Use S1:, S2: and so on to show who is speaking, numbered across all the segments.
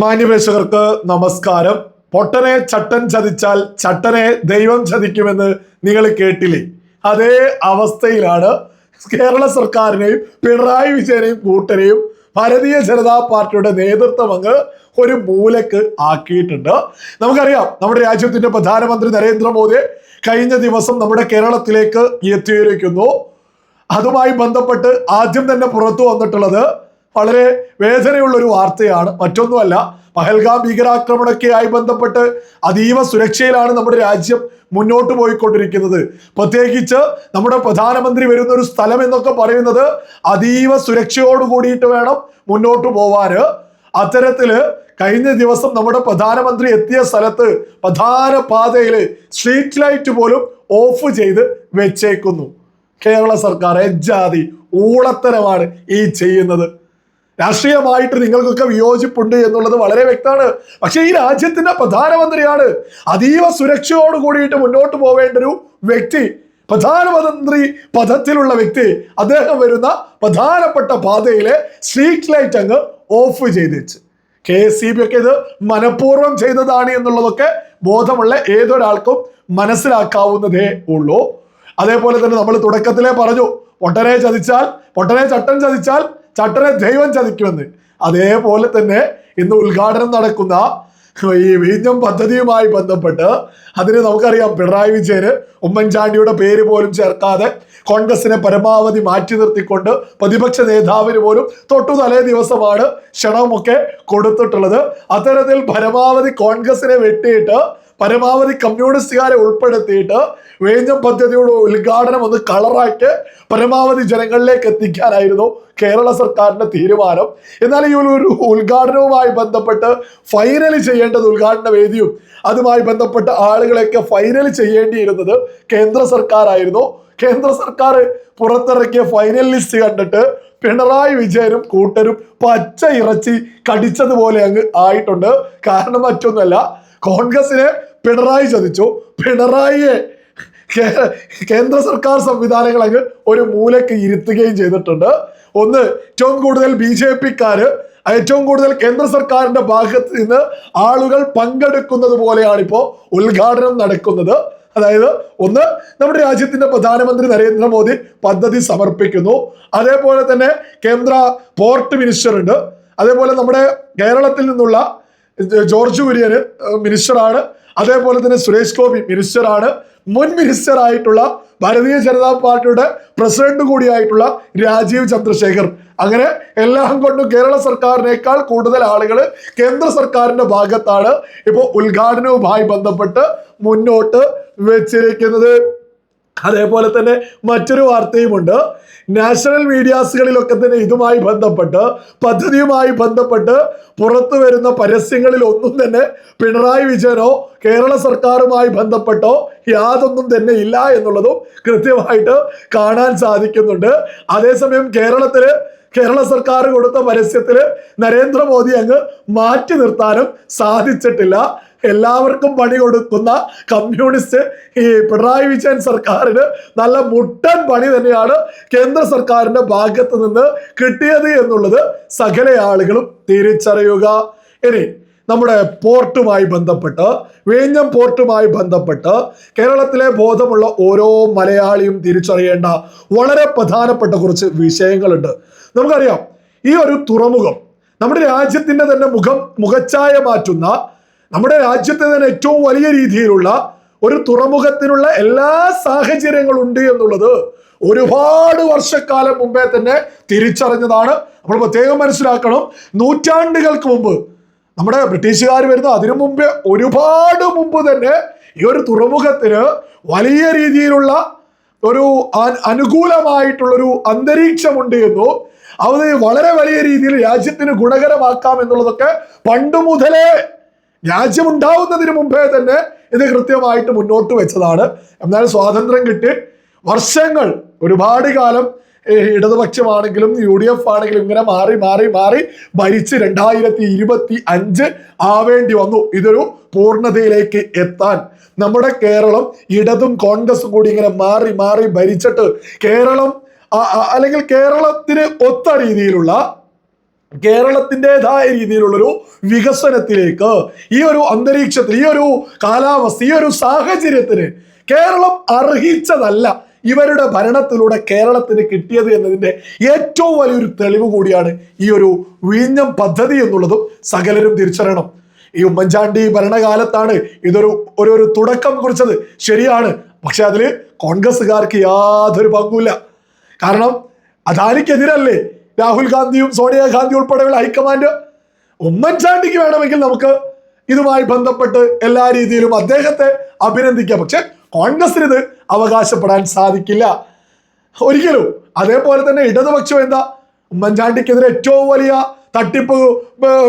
S1: മാന്യപ്രേക്ഷകർക്ക് നമസ്കാരം. പൊട്ടനെ ചട്ടൻ ചതിച്ചാൽ ചട്ടനെ ദൈവം ചതിക്കുമെന്ന് നിങ്ങൾ കേട്ടില്ലേ? അതേ അവസ്ഥയിലാണ് കേരള സർക്കാരിനെയും പിണറായി വിജയനെയും കൂട്ടരെയും ഭാരതീയ ജനതാ പാർട്ടിയുടെ നേതൃത്വം അങ്ങ് ഒരു മൂലക്ക് ആക്കിയിട്ടുണ്ട്. നമുക്കറിയാം നമ്മുടെ രാജ്യത്തിന്റെ പ്രധാനമന്ത്രി നരേന്ദ്രമോദി കഴിഞ്ഞ ദിവസം നമ്മുടെ കേരളത്തിലേക്ക് എത്തിയിരിക്കുന്നു. അതുമായി ബന്ധപ്പെട്ട് ആദ്യം തന്നെ പുറത്തു വന്നിട്ടുള്ളത് വളരെ വേദനയുള്ള ഒരു വാർത്തയാണ്. മറ്റൊന്നുമല്ല പഹൽഗാം ഭീകരാക്രമണമൊക്കെയായി ബന്ധപ്പെട്ട് അതീവ സുരക്ഷയിലാണ് നമ്മുടെ രാജ്യം മുന്നോട്ട് പോയിക്കൊണ്ടിരിക്കുന്നത്. പ്രത്യേകിച്ച് നമ്മുടെ പ്രധാനമന്ത്രി വരുന്ന ഒരു സ്ഥലം എന്നൊക്കെ പറയുന്നത് അതീവ സുരക്ഷയോട് കൂടിയിട്ട് വേണം മുന്നോട്ട് പോവാന്. അത്തരത്തിൽ കഴിഞ്ഞ ദിവസം നമ്മുടെ പ്രധാനമന്ത്രി എത്തിയ സ്ഥലത്ത് പ്രധാന പാതയിൽ സ്ട്രീറ്റ് ലൈറ്റ് പോലും ഓഫ് ചെയ്ത് വെച്ചേക്കുന്നു. കേരള സർക്കാർ എജ്ജാതി ഊളത്തരമാണ് ഈ ചെയ്യുന്നത്. രാഷ്ട്രീയമായിട്ട് നിങ്ങൾക്കൊക്കെ വിയോജിപ്പുണ്ട് എന്നുള്ളത് വളരെ വ്യക്തമാണ്. പക്ഷേ ഈ രാജ്യത്തിന്റെ പ്രധാനമന്ത്രിയാണ്. അതീവ സുരക്ഷയോട് കൂടിയിട്ട് മുന്നോട്ട് പോവേണ്ട ഒരു വ്യക്തി പ്രധാനമന്ത്രി പദത്തിലുള്ള വ്യക്തി. അദ്ദേഹം വരുന്ന പ്രധാനപ്പെട്ട പാതയിലെ സ്ട്രീറ്റ് ലൈറ്റ് അങ്ങ് ഓഫ് ചെയ്ത് വെച്ച് കെ എസ് സി ബി ഒക്കെ ഇത് മനഃപൂർവം ചെയ്തതാണ് എന്നുള്ളതൊക്കെ ബോധമുള്ള ഏതൊരാൾക്കും മനസ്സിലാക്കാവുന്നതേ ഉള്ളൂ. അതേപോലെ തന്നെ നമ്മൾ തുടക്കത്തിലേ പറഞ്ഞു പൊട്ടനെ ചതിച്ചാൽ പൊട്ടനെ ചട്ടൻ ചതിച്ചാൽ ചട്ടനെ ദൈവം ചതിക്കുമെന്ന്. അതേപോലെ തന്നെ ഇന്ന് ഉദ്ഘാടനം നടക്കുന്ന ഈ വിഴിഞ്ഞം പദ്ധതിയുമായി ബന്ധപ്പെട്ട് അതിന് നമുക്കറിയാം പിണറായി വിജയന് ഉമ്മൻചാണ്ടിയുടെ പേര് പോലും ചേർക്കാതെ കോൺഗ്രസിനെ പരമാവധി മാറ്റി നിർത്തിക്കൊണ്ട് പ്രതിപക്ഷ നേതാവിന് പോലും തൊട്ടു തലേ ദിവസമാണ് ക്ഷണമൊക്കെ കൊടുത്തിട്ടുള്ളത്. അത്തരത്തിൽ പരമാവധി കോൺഗ്രസിനെ വെട്ടിയിട്ട് പരമാവധി കമ്മ്യൂണിസ്റ്റുകാരെ ഉൾപ്പെടുത്തിയിട്ട് വേഞ്ഞം പദ്ധതിയുടെ ഉദ്ഘാടനം ഒന്ന് കളറാക്കി പരമാവധി ജനങ്ങളിലേക്ക് എത്തിക്കാനായിരുന്നു കേരള സർക്കാരിന്റെ തീരുമാനം. എന്നാൽ ഈ ഒരു ഉദ്ഘാടനവുമായി ബന്ധപ്പെട്ട് ഫൈനൽ ചെയ്യേണ്ടത് ഉദ്ഘാടന വേദിയും അതുമായി ബന്ധപ്പെട്ട ആളുകളെയൊക്കെ ഫൈനൽ ചെയ്യേണ്ടിയിരുന്നത് കേന്ദ്ര സർക്കാരായിരുന്നു. കേന്ദ്ര സർക്കാർ പുറത്തിറക്കിയ ഫൈനൽ ലിസ്റ്റ് കണ്ടിട്ട് പിണറായി വിജയനും കൂട്ടരും പച്ച ഇറച്ചി കടിച്ചതുപോലെ അങ്ങ് ആയിട്ടുണ്ട്. കാരണം മറ്റൊന്നുമല്ല കോൺഗ്രസിനെ പിണറായി ചതിച്ചു. പിണറായിയെ കേന്ദ്ര സർക്കാർ സംവിധാനങ്ങൾ അങ്ങ് ഒരു മൂലക്ക് ഇരുത്തുകയും ചെയ്തിട്ടുണ്ട്. ഒന്ന് ഏറ്റവും കൂടുതൽ ബി ജെ പിക്കാര് ഏറ്റവും കൂടുതൽ കേന്ദ്ര സർക്കാരിന്റെ ഭാഗത്ത് നിന്ന് ആളുകൾ പങ്കെടുക്കുന്നത് പോലെയാണ് ഇപ്പോൾ ഉദ്ഘാടനം നടക്കുന്നത്. അതായത് ഒന്ന് നമ്മുടെ രാജ്യത്തിന്റെ പ്രധാനമന്ത്രി നരേന്ദ്രമോദി പദ്ധതി സമർപ്പിക്കുന്നു. അതേപോലെ തന്നെ കേന്ദ്ര പോർട്ട് മിനിസ്റ്റർ ഉണ്ട് അതേപോലെ നമ്മുടെ കേരളത്തിൽ നിന്നുള്ള ജോർജ് കുര്യന് മിനിസ്റ്ററാണ്. അതേപോലെ തന്നെ സുരേഷ് ഗോപി മിനിസ്റ്ററാണ്. മുൻ മിനിസ്റ്റർ ആയിട്ടുള്ള ഭാരതീയ ജനതാ പാർട്ടിയുടെ പ്രസിഡന്റ് കൂടിയായിട്ടുള്ള രാജീവ് ചന്ദ്രശേഖർ. അങ്ങനെ എല്ലാം കൊണ്ടും കേരള സർക്കാരിനേക്കാൾ കൂടുതൽ ആളുകൾ കേന്ദ്ര സർക്കാരിന്റെ ഭാഗത്താണ് ഇപ്പോൾ ഉദ്ഘാടനവുമായി ബന്ധപ്പെട്ട് മുന്നോട്ട് വെച്ചിരിക്കുന്നത്. അതേപോലെ തന്നെ മറ്റൊരു വാർത്തയുമുണ്ട്. നാഷണൽ മീഡിയാസുകളിലൊക്കെ തന്നെ ഇതുമായി ബന്ധപ്പെട്ട് പദ്ധതിയുമായി ബന്ധപ്പെട്ട് പുറത്തു വരുന്ന പരസ്യങ്ങളിൽ ഒന്നും തന്നെ പിണറായി വിജയനോ കേരള സർക്കാരുമായി ബന്ധപ്പെട്ടോ യാതൊന്നും തന്നെ ഇല്ല എന്നുള്ളതും കൃത്യമായിട്ട് കാണാൻ സാധിക്കുന്നുണ്ട്. അതേസമയം കേരളത്തിൽ കേരള സർക്കാർ കൊടുത്ത പരസ്യത്തിൽ നരേന്ദ്രമോദി അങ്ങ് മാറ്റി നിർത്താനും സാധിച്ചിട്ടില്ല. എല്ലാവർക്കും പണി കൊടുക്കുന്ന കമ്മ്യൂണിസ്റ്റ് ഈ പിണറായി വിജയൻ സർക്കാരിന് നല്ല മുട്ടൻ പണി തന്നെയാണ് കേന്ദ്ര സർക്കാരിന്റെ ഭാഗത്ത് നിന്ന് കിട്ടിയത് എന്നുള്ളത് സകല ആളുകളും തിരിച്ചറിയുക. ഇനി നമ്മുടെ പോർട്ടുമായി ബന്ധപ്പെട്ട് വേഞ്ഞം പോർട്ടുമായി ബന്ധപ്പെട്ട് കേരളത്തിലെ ബോധമുള്ള ഓരോ മലയാളിയും തിരിച്ചറിയേണ്ട വളരെ പ്രധാനപ്പെട്ട കുറച്ച് വിഷയങ്ങളുണ്ട്. നമുക്കറിയാം ഈ ഒരു തുറമുഖം നമ്മുടെ രാജ്യത്തിന്റെ തന്നെ മുഖം മുഖച്ഛായ മാറ്റുന്ന നമ്മുടെ രാജ്യത്തെ തന്നെ ഏറ്റവും വലിയ രീതിയിലുള്ള ഒരു തുറമുഖത്തിനുള്ള എല്ലാ സാഹചര്യങ്ങളും ഉണ്ട് എന്നുള്ളത് ഒരുപാട് വർഷക്കാലം മുമ്പേ തന്നെ തിരിച്ചറിഞ്ഞതാണ്. നമ്മൾ പ്രത്യേകം മനസ്സിലാക്കണം നൂറ്റാണ്ടുകൾക്ക് മുമ്പ് നമ്മുടെ ബ്രിട്ടീഷുകാർ വരുന്ന അതിനു മുമ്പേ ഒരുപാട് മുമ്പ് തന്നെ ഈ ഒരു തുറമുഖത്തിന് വലിയ രീതിയിലുള്ള ഒരു അനുകൂലമായിട്ടുള്ളൊരു അന്തരീക്ഷമുണ്ട് എന്നും അത് വളരെ വലിയ രീതിയിൽ രാജ്യത്തിന് ഗുണകരമാക്കാം എന്നുള്ളതൊക്കെ പണ്ട് മുതലേ രാജ്യമുണ്ടാവുന്നതിന് മുമ്പേ തന്നെ ഇത് കൃത്യമായിട്ട് മുന്നോട്ട് വെച്ചതാണ്. എന്നാൽ സ്വാതന്ത്ര്യം കിട്ടി. വർഷങ്ങൾ ഒരുപാട് കാലം ഇടതുപക്ഷമാണെങ്കിലും യു ഡി എഫ് ആണെങ്കിലും ഇങ്ങനെ മാറി മാറി മാറി ഭരിച്ച് രണ്ടായിരത്തി ഇരുപത്തി അഞ്ച് ആവേണ്ടി വന്നു. ഇതൊരു പൂർണതയിലേക്ക് എത്താൻ. നമ്മുടെ കേരളം ഇടതും കോൺഗ്രസും കൂടി ഇങ്ങനെ മാറി മാറി ഭരിച്ചിട്ട് കേരളം അല്ലെങ്കിൽ കേരളത്തിന് ഒത്ത രീതിയിലുള്ള കേരളത്തിന്റെതായ രീതിയിലുള്ളൊരു വികസനത്തിലേക്ക് ഈ ഒരു അന്തരീക്ഷത്തിൽ ഈ ഒരു കാലാവസ്ഥ ഈ ഒരു സാഹചര്യത്തിന് കേരളം അർഹിച്ചതല്ല. ഇവരുടെ ഭരണത്തിലൂടെ കേരളത്തിന് കിട്ടിയത് എന്നതിന്റെ ഏറ്റവും വലിയൊരു തെളിവ് കൂടിയാണ് ഈ ഒരു വിഴിഞ്ഞം പദ്ധതി എന്നുള്ളതും സകലരും തിരിച്ചറിയണം. ഈ ഉമ്മൻചാണ്ടി ഭരണകാലത്താണ് ഇതൊരു ഒരു ഒരു തുടക്കം കുറിച്ചത്. ശരിയാണ്. പക്ഷെ അതിൽ കോൺഗ്രസ്സുകാർക്ക് യാതൊരു പങ്കുമില്ല. കാരണം അദാനിക്കെതിരല്ലേ രാഹുൽ ഗാന്ധിയും സോണിയാഗാന്ധി ഉൾപ്പെടെയുള്ള ഹൈക്കമാൻഡ്? ഉമ്മൻചാണ്ടിക്ക് വേണമെങ്കിൽ നമുക്ക് ഇതുമായി ബന്ധപ്പെട്ട് എല്ലാ രീതിയിലും അദ്ദേഹത്തെ അഭിനന്ദിക്കാം. പക്ഷെ കോൺഗ്രസിന് ഇത് അവകാശപ്പെടാൻ സാധിക്കില്ല. ഒരിക്കലും അതേപോലെ തന്നെ ഇടതുപക്ഷം എന്താ? ഉമ്മൻചാണ്ടിക്കെതിരെ ഏറ്റവും വലിയ തട്ടിപ്പ്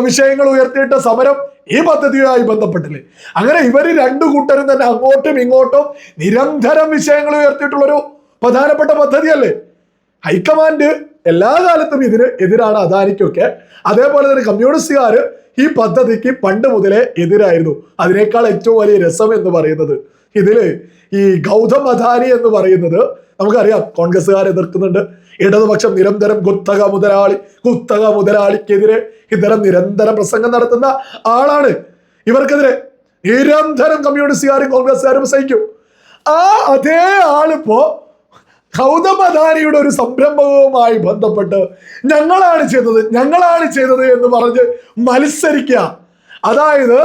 S1: വിഷയങ്ങൾ ഉയർത്തിയിട്ട സമരം ഈ പദ്ധതിയുമായി ബന്ധപ്പെട്ടില്ലേ? അങ്ങനെ ഇവർ രണ്ടു കൂട്ടരും തന്നെ അങ്ങോട്ടും ഇങ്ങോട്ടും നിരന്തരം വിഷയങ്ങൾ ഉയർത്തിയിട്ടുള്ളൊരു പ്രധാനപ്പെട്ട പദ്ധതിയല്ലേ? ഹൈക്കമാൻഡ് എല്ലാ കാലത്തും ഇതിന് എതിരാണ് അദാനിക്കൊക്കെ. അതേപോലെ തന്നെ കമ്മ്യൂണിസ്റ്റുകാർ ഈ പദ്ധതിക്ക് പണ്ട് മുതലേ എതിരായിരുന്നു. അതിനേക്കാൾ ഏറ്റവും വലിയ രസം എന്ന് പറയുന്നത് ഇതിൽ ഈ ഗൗതം അദാനി എന്ന് പറയുന്നത് നമുക്കറിയാം കോൺഗ്രസ്സുകാർ എതിർക്കുന്നുണ്ട്. ഇടതുപക്ഷം നിരന്തരം കുത്തക മുതലാളി കുത്തക മുതലാളിക്കെതിരെ ഇത്തരം നിരന്തരം പ്രസംഗം നടത്തുന്ന ആളാണ്. ഇവർക്കെതിരെ നിരന്തരം കമ്മ്യൂണിസ്റ്റുകാരും കോൺഗ്രസ്സുകാരും സഹിക്കും ആ അതേ ആളിപ്പോ ഗൗതം അദാനിയുടെ ഒരു സംരംഭവുമായി ബന്ധപ്പെട്ട് ഞങ്ങളാണ് ചെയ്തത് ഞങ്ങളാണ് ചെയ്തത് എന്ന് പറഞ്ഞ് മത്സരിക്കുക. അതായത്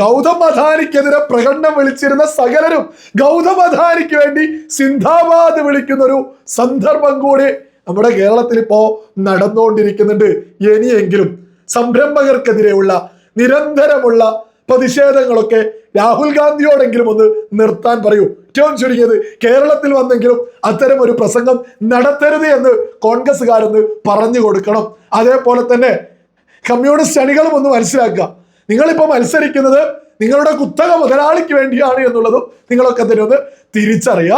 S1: ഗൗതം അധാനിക്കെതിരെ പ്രകടനം വിളിച്ചിരുന്ന സകലരും ഗൗതം അധാനിക്ക് വേണ്ടി സിന്ധാബാദ് വിളിക്കുന്ന ഒരു സന്ദർഭം കൂടി നമ്മുടെ കേരളത്തിൽ ഇപ്പോ നടന്നുകൊണ്ടിരിക്കുന്നുണ്ട്. ഇനിയെങ്കിലും സംരംഭകർക്കെതിരെയുള്ള നിരന്തരമുള്ള പ്രതിഷേധങ്ങളൊക്കെ രാഹുൽ ഗാന്ധിയോടെങ്കിലും ഒന്ന് നിർത്താൻ പറയൂ. ഏറ്റവും ചുരുങ്ങിയത് കേരളത്തിൽ വന്നെങ്കിലും അത്തരം ഒരു പ്രസംഗം നടത്തരുത് എന്ന് കോൺഗ്രസ്സുകാരൊന്ന് പറഞ്ഞു കൊടുക്കണം. അതേപോലെ തന്നെ കമ്മ്യൂണിസ്റ്റ് അണികളും ഒന്ന് മനസ്സിലാക്കുക. നിങ്ങളിപ്പോൾ മത്സരിക്കുന്നത് നിങ്ങളുടെ കുത്തക മുതലാളിക്ക് വേണ്ടിയാണ് എന്നുള്ളതും നിങ്ങളൊക്കെ തന്നെ ഒന്ന് തിരിച്ചറിയുക.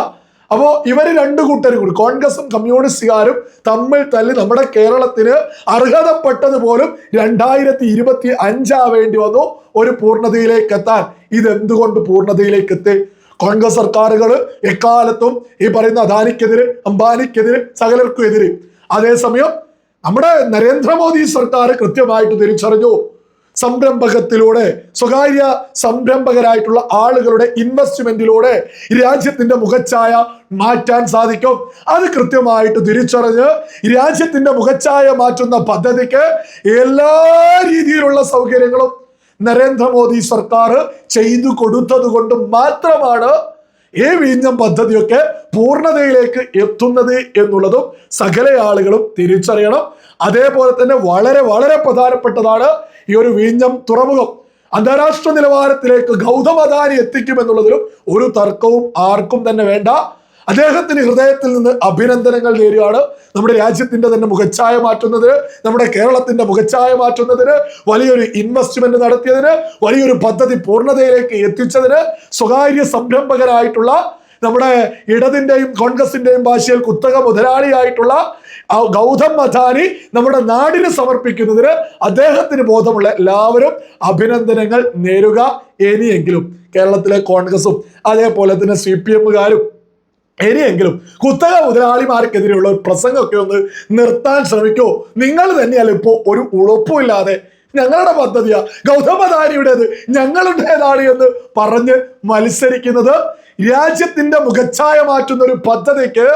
S1: അപ്പോൾ ഇവർ രണ്ട് കൂട്ടരും കൂടി കോൺഗ്രസും കമ്മ്യൂണിസ്റ്റുകാരും തമ്മിൽ തല്ലി നമ്മുടെ കേരളത്തിന് അർഹതപ്പെട്ടത് പോലും രണ്ടായിരത്തി ഇരുപത്തി അഞ്ചാവേണ്ടി വന്നു. ഒരു പൂർണതയിലേക്ക് എത്താൻ. ഇതെന്തുകൊണ്ട് പൂർണതയിലേക്ക് എത്തി? കോൺഗ്രസ് സർക്കാരുകൾ എക്കാലത്തും ഈ പറയുന്ന അദാനിക്കെതിരെ അംബാനിക്കെതിരെ സകലർക്കും എതിരെ. അതേസമയം നമ്മുടെ നരേന്ദ്രമോദി സർക്കാർ കൃത്യമായിട്ട് തിരിച്ചറിഞ്ഞു. സംരംഭകത്തിലൂടെ സ്വകാര്യ സംരംഭകരായിട്ടുള്ള ആളുകളുടെ ഇൻവെസ്റ്റ്മെന്റിലൂടെ രാജ്യത്തിന്റെ മുഖച്ഛായ മാറ്റാൻ സാധിക്കും. അത് കൃത്യമായിട്ട് തിരിച്ചറിഞ്ഞ് രാജ്യത്തിന്റെ മുഖച്ഛായ മാറ്റുന്ന പദ്ധതിക്ക് എല്ലാ രീതിയിലുള്ള സൗകര്യങ്ങളും നരേന്ദ്രമോദി സർക്കാർ ചെയ്തു കൊടുത്തത് കൊണ്ട് മാത്രമാണ് ഈ വിഴിഞ്ഞം പദ്ധതിയൊക്കെ പൂർണതയിലേക്ക് എത്തുന്നത് എന്നുള്ളതും സകല ആളുകളും തിരിച്ചറിയണം. അതേപോലെ തന്നെ വളരെ വളരെ പ്രധാനപ്പെട്ടതാണ് ഈ ഒരു വിഴിഞ്ഞം തുറമുഖം അന്താരാഷ്ട്ര നിലവാരത്തിലേക്ക് ഗൗതം അദാനി എത്തിക്കുമെന്നുള്ളതിലും ഒരു തർക്കവും ആർക്കും തന്നെ വേണ്ട. അദ്ദേഹത്തിന് ഹൃദയത്തിൽ നിന്ന് അഭിനന്ദനങ്ങൾ നേരുകയാണ്. നമ്മുടെ രാജ്യത്തിന്റെ തന്നെ മുഖച്ഛായ മാറ്റുന്നതിന് നമ്മുടെ കേരളത്തിന്റെ മുഖച്ഛായ മാറ്റുന്നതിന് വലിയൊരു ഇൻവെസ്റ്റ്മെന്റ് നടത്തിയതിന് വലിയൊരു പദ്ധതി പൂർണതയിലേക്ക് എത്തിച്ചതിന് സ്വകാര്യ സംരംഭകരായിട്ടുള്ള നമ്മുടെ ഇടതിന്റെയും കോൺഗ്രസിന്റെയും ഭാഷയിൽ കുത്തക മുതലാളിയായിട്ടുള്ള ഗൗതം മഥാനി നമ്മുടെ നാടിന് സമർപ്പിക്കുന്നതിന് അദ്ദേഹത്തിന് ബോധമുള്ള എല്ലാവരും അഭിനന്ദനങ്ങൾ നേരുക ഇനിയെങ്കിലും. കേരളത്തിലെ കോൺഗ്രസും അതേപോലെ തന്നെ സി പി എമ്മുകാരും ഇനിയെങ്കിലും കുത്തക മുതലാളിമാർക്കെതിരെയുള്ള ഒരു പ്രസംഗമൊക്കെ ഒന്ന് നിർത്താൻ ശ്രമിക്കൂ. നിങ്ങൾ തന്നെയല്ല ഇപ്പോൾ ഒരു ഉളപ്പുമില്ലാതെ ഞങ്ങളുടെ പദ്ധതിയാ ഗൗതമധാരിയുടേത് ഞങ്ങളുടേതാണ് എന്ന് പറഞ്ഞ് മത്സരിക്കുന്നത്. രാജ്യത്തിന്റെ മുഖച്ഛായ മാറ്റുന്ന ഒരു പദ്ധതിക്ക്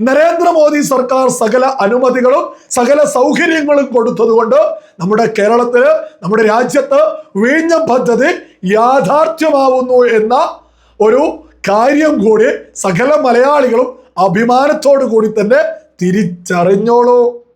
S1: നരേന്ദ്രമോദി സർക്കാർ സകല അനുമതികളും സകല സൗകര്യങ്ങളും കൊടുത്തതുകൊണ്ട് നമ്മുടെ കേരളത്തിൽ നമ്മുടെ രാജ്യത്ത് വീഞ്ഞ പദ്ധതി യാഥാർത്ഥ്യമാവുന്നു എന്ന ഒരു കാര്യം കൂടി സകല മലയാളികളും അഭിമാനത്തോടു കൂടി തന്നെ തിരിച്ചറിഞ്ഞോളൂ.